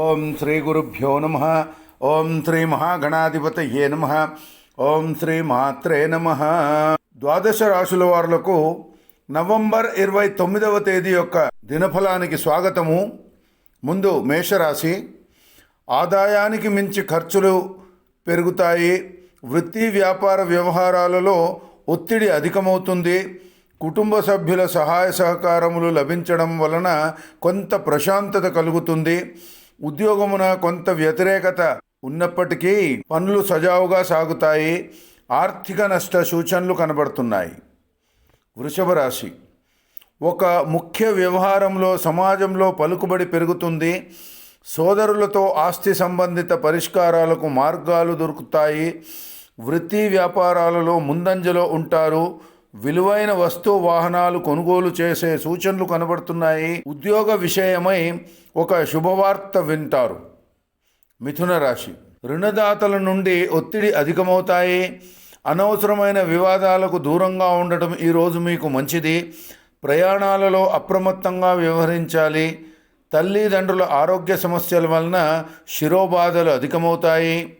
ఓం శ్రీ గురుభ్యో నమ. ఓం శ్రీ మహాగణాధిపతయే నమ. ఓం శ్రీ మాత్రే నమ. ద్వాదశ రాశుల వారులకు నవంబర్ ఇరవై తొమ్మిదవ తేదీ యొక్క దినఫలానికి స్వాగతము. ముందు మేషరాశి. ఆదాయానికి మించి ఖర్చులు పెరుగుతాయి. వృత్తి వ్యాపార వ్యవహారాలలో ఒత్తిడి అధికమవుతుంది. కుటుంబ సభ్యుల సహాయ సహకారములు లభించడం వలన కొంత ప్రశాంతత కలుగుతుంది. ఉద్యోగమున కొంత వ్యతిరేకత ఉన్నప్పటికీ పనులు సజావుగా సాగుతాయి ఆర్థిక నష్ట సూచనలు కనబడుతున్నాయి. వృషభ రాశి. ఒక ముఖ్య వ్యవహారంలో సమాజంలో పలుకుబడి పెరుగుతుంది. సోదరులతో ఆస్తి సంబంధిత పరిష్కారాలకు మార్గాలు దొరుకుతాయి. వృత్తి వ్యాపారాలలో ముందంజలో ఉంటారు. విలువైన వస్తు వాహనాలు కొనుగోలు చేసే సూచనలు కనబడుతున్నాయి. ఉద్యోగ విషయమై ఒక శుభవార్త వింటారు. మిథున రాశి. రుణదాతల నుండి ఒత్తిడి అధికమవుతాయి. అనవసరమైన వివాదాలకు దూరంగా ఉండటం ఈరోజు మీకు మంచిది. ప్రయాణాలలో అప్రమత్తంగా వ్యవహరించాలి. తల్లిదండ్రుల ఆరోగ్య సమస్యల వలన శిరోబాధలు అధికమవుతాయి.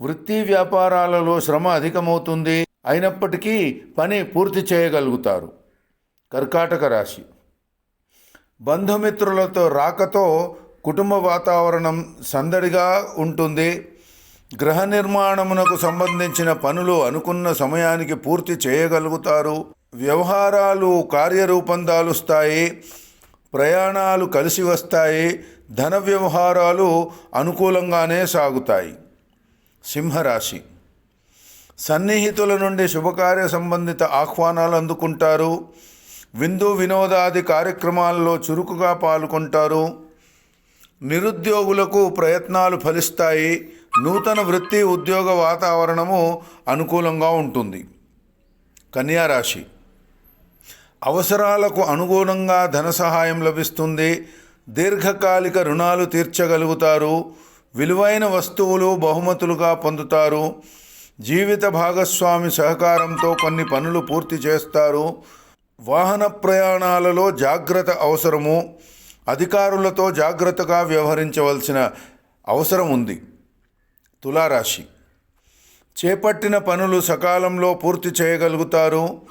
వృత్తి వ్యాపారాలలో శ్రమ అధికమవుతుంది. అయినప్పటికీ పని పూర్తి చేయగలుగుతారు. కర్కాటక రాశి. బంధుమిత్రులతో రాకతో కుటుంబ వాతావరణం సందడిగా ఉంటుంది. గృహ నిర్మాణమునకు సంబంధించిన పనులు అనుకున్న సమయానికి పూర్తి చేయగలుగుతారు. వ్యవహారాలు కార్యరూపం దాలుస్తాయి ప్రయాణాలు కలిసి వస్తాయి. ధన వ్యవహారాలు అనుకూలంగానే సాగుతాయి. సింహరాశి. సన్నిహితుల నుండి శుభకార్య సంబంధిత ఆహ్వానాలు అందుకుంటారు. విందు వినోదాది కార్యక్రమాల్లో చురుకుగా పాల్గొంటారు. నిరుద్యోగులకు ప్రయత్నాలు ఫలిస్తాయి. నూతన వృత్తి ఉద్యోగ వాతావరణము అనుకూలంగా ఉంటుంది. కన్యారాశి అవసరాలకు అనుగుణంగా ధన సహాయం లభిస్తుంది. దీర్ఘకాలిక రుణాలు తీర్చగలుగుతారు. విలువైన వస్తువులు బహుమతులుగా పొందుతారు. జీవిత భాగస్వామి సహకారంతో కొన్ని పనులు పూర్తి చేస్తారు. వాహన ప్రయాణాలలో జాగ్రత్త అవసరము. అధికారులతో జాగ్రత్తగా వ్యవహరించవలసిన అవసరం ఉంది. తులారాశి. చేపట్టిన పనులు సకాలంలో పూర్తి చేయగలుగుతారు.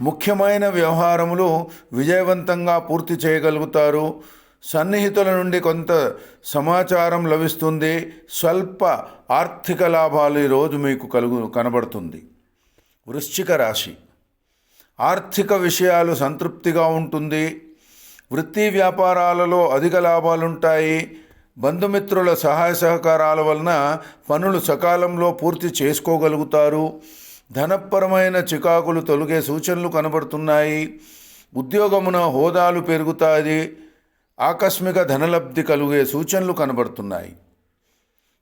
ముఖ్యమైన వ్యవహారములు విజయవంతంగా పూర్తి చేయగలుగుతారు. సన్నిహితుల నుండి కొంత సమాచారం లభిస్తుంది. స్వల్ప ఆర్థిక లాభాలు ఈరోజు మీకు కలుగు కనబడుతుంది. వృశ్చిక రాశి. ఆర్థిక విషయాలు సంతృప్తిగా ఉంటుంది. వృత్తి వ్యాపారాలలో అధిక లాభాలుంటాయి. బంధుమిత్రుల సహాయ సహకారాల వలన పనులు సకాలంలో పూర్తి చేసుకోగలుగుతారు. ధనపరమైన చికాకులు తొలగే సూచనలు కనబడుతున్నాయి. ఉద్యోగమున హోదాలు పెరుగుతాయి. ఆకస్మిక ధనలబ్ధి కలుగే సూచనలు కనబడుతున్నాయి.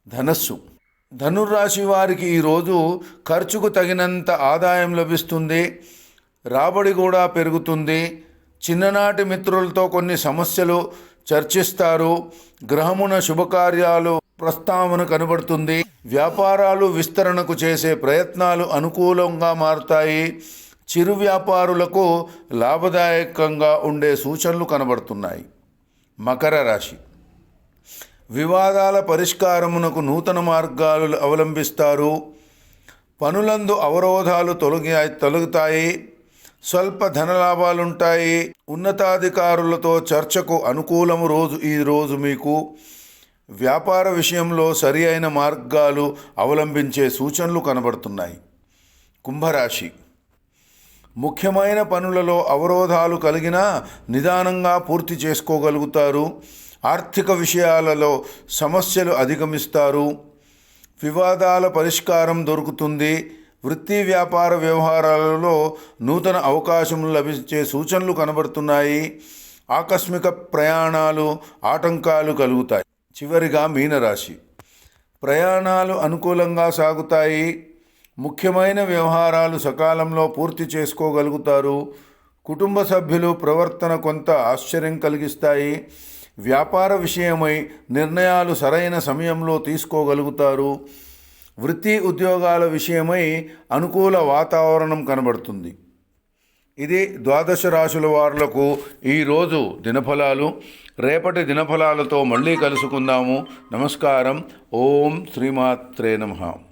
ధనస్సు. ధనుర్రాశి వారికి ఈరోజు ఖర్చుకు తగినంత ఆదాయం లభిస్తుంది. రాబడి కూడా పెరుగుతుంది. చిన్ననాటి మిత్రులతో కొన్ని సమస్యలు చర్చిస్తారు. గ్రహమున శుభకార్యాలు ప్రస్తావన కనబడుతుంది. వ్యాపారాలు విస్తరణకు చేసే ప్రయత్నాలు అనుకూలంగా మారుతాయి. చిరు వ్యాపారులకు లాభదాయకంగా ఉండే సూచనలు కనబడుతున్నాయి. మకర రాశి. వివాదాల పరిష్కారమునకు నూతన మార్గాలు అవలంబిస్తారు. పనులందు అవరోధాలు తొలగి తొలగుతాయి. స్వల్ప ధనలాభాలుంటాయి. ఉన్నతాధికారులతో చర్చకు అనుకూలము రోజు ఈ రోజు మీకు వ్యాపార విషయంలో సరి అయిన మార్గాలు అవలంబించే సూచనలు కనబడుతున్నాయి. కుంభరాశి. ముఖ్యమైన పనులలో అవరోధాలు కలిగినా నిదానంగా పూర్తి చేసుకోగలుగుతారు. ఆర్థిక విషయాలలో సమస్యలు అధిగమిస్తారు. వివాదాల పరిష్కారం దొరుకుతుంది. వృత్తి వ్యాపార వ్యవహారాలలో నూతన అవకాశములు లభించే సూచనలు కనబడుతున్నాయి. ఆకస్మిక ప్రయాణాలు ఆటంకాలు కలుగుతాయి. చివరిగా మీనరాశి. ప్రయాణాలు అనుకూలంగా సాగుతాయి. ముఖ్యమైన వ్యవహారాలు సకాలంలో పూర్తి చేసుకోగలుగుతారు. కుటుంబ సభ్యులు ప్రవర్తన కొంత ఆశ్చర్యం కలిగిస్తాయి. వ్యాపార విషయమై నిర్ణయాలు సరైన సమయంలో తీసుకోగలుగుతారు. వృత్తి ఉద్యోగాల విషయమై అనుకూల వాతావరణం కనబడుతుంది. ఇది ద్వాదశ రాశుల వారులకు ఈరోజు దినఫలాలు. రేపటి దినఫలాలతో మళ్ళీ కలుసుకుందాము. నమస్కారం. ఓం శ్రీమాత్రే నమః.